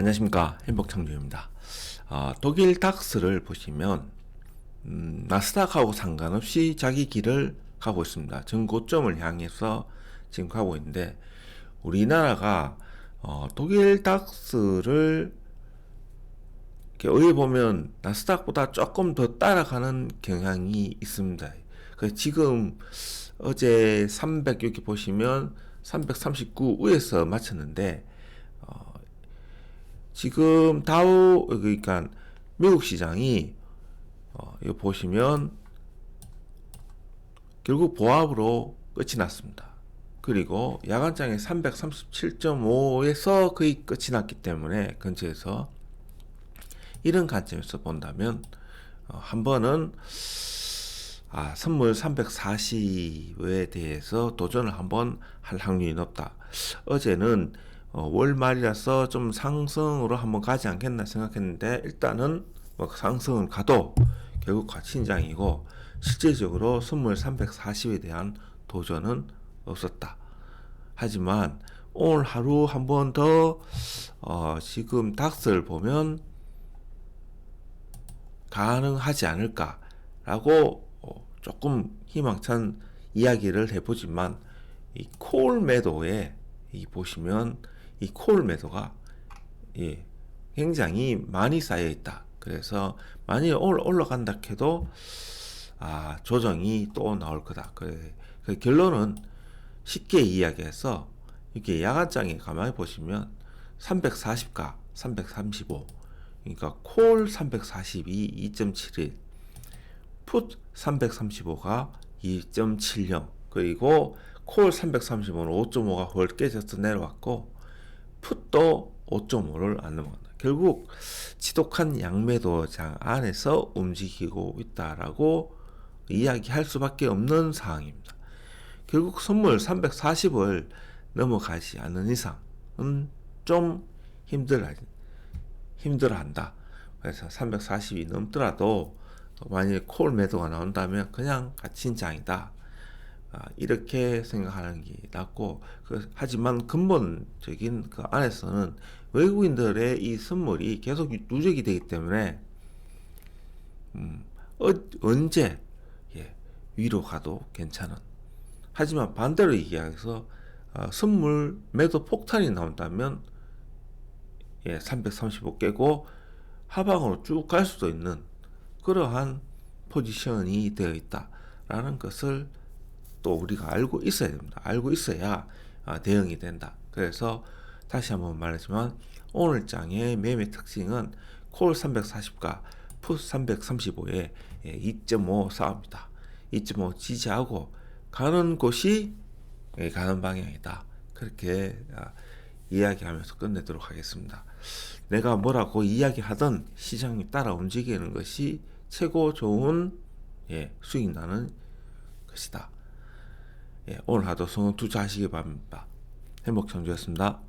안녕하십니까 행복창조입니다. 아, 독일 닥스를 보시면 음, 나스닥하고 상관없이 자기 길을 가고 있습니다. 전고점을 향해서 지금 가고 있는데 우리나라가 어, 독일 닥스를 어디 보면 나스닥보다 조금 더 따라가는 경향이 있습니다. 그 지금 어제 300 이렇게 보시면 339 위에서 마쳤는데 어, 지금 다우 그러니까 미국 시장이 어, 이거 보시면 결국 보합으로 끝이 났습니다. 그리고 야간장에 337.5에서 거의 끝이 났기 때문에 근처에서 이런 관점에서 본다면 어, 한 번은 아, 선물 340에 대해서 도전을 한번 할 확률이 높다. 어제는 어, 월 말이라서 좀 상승으로 한번 가지 않겠나 생각했는데 일단은 뭐 상승은 가도 결국 과친장이고 실제적으로 선물 340에 대한 도전은 없었다. 하지만 오늘 하루 한 번 더 어, 지금 닥스를 보면 가능하지 않을까라고 어, 조금 희망찬 이야기를 해보지만 이 콜 매도에 이 보시면 이 콜 매도가 예, 굉장히 많이 쌓여 있다. 그래서 만일 오늘 올라간다 해도 아 조정이 또 나올 거다. 그, 그 결론은 쉽게 이야기해서 이게 야간장에 가만히 보시면 340가 335 그러니까 콜 342 2.71 풋 335가 2.70 그리고 콜 335는 5.5가 헐 깨져서 내려왔고 풋도 5.5를 안 넘어간다. 결국 지독한 양매도장 안에서 움직이고 있다라고 이야기할 수밖에 없는 상황입니다. 결국 선물 340을 넘어가지 않는 이상은 좀 힘들어 힘들어한다. 그래서 340이 넘더라도 만약에 콜 매도가 나온다면 그냥 갇힌 장이다. 아, 이렇게 생각하는 게 낫고 그, 하지만 근본적인 그 안에서는 외국인들의 이 선물이 계속 누적이 되기 때문에 음, 어, 언제 예, 위로 가도 괜찮은. 하지만 반대로 얘기해서 어, 선물 매도 폭탄이 나온다면 예, 335 깨고 하방으로 쭉 갈 수도 있는 그러한 포지션이 되어 있다라는 것을 또 우리가 알고 있어야 됩니다. 알고 있어야 아, 대응이 된다. 그래서 다시 한번 말하지만 오늘 장의 매매 특징은 콜 340과 풋 335에 2.5 싸웁니다. 2.5 지지하고 가는 곳이 예, 가는 방향이다. 그렇게 아, 이야기하면서 끝내도록 하겠습니다. 내가 뭐라고 이야기하던 시장이 따라 움직이는 것이 최고 좋은 예, 수익 나는 것이다. 예, 오늘 하도 성원 투자하시기 바랍니다. 행복 청주였습니다.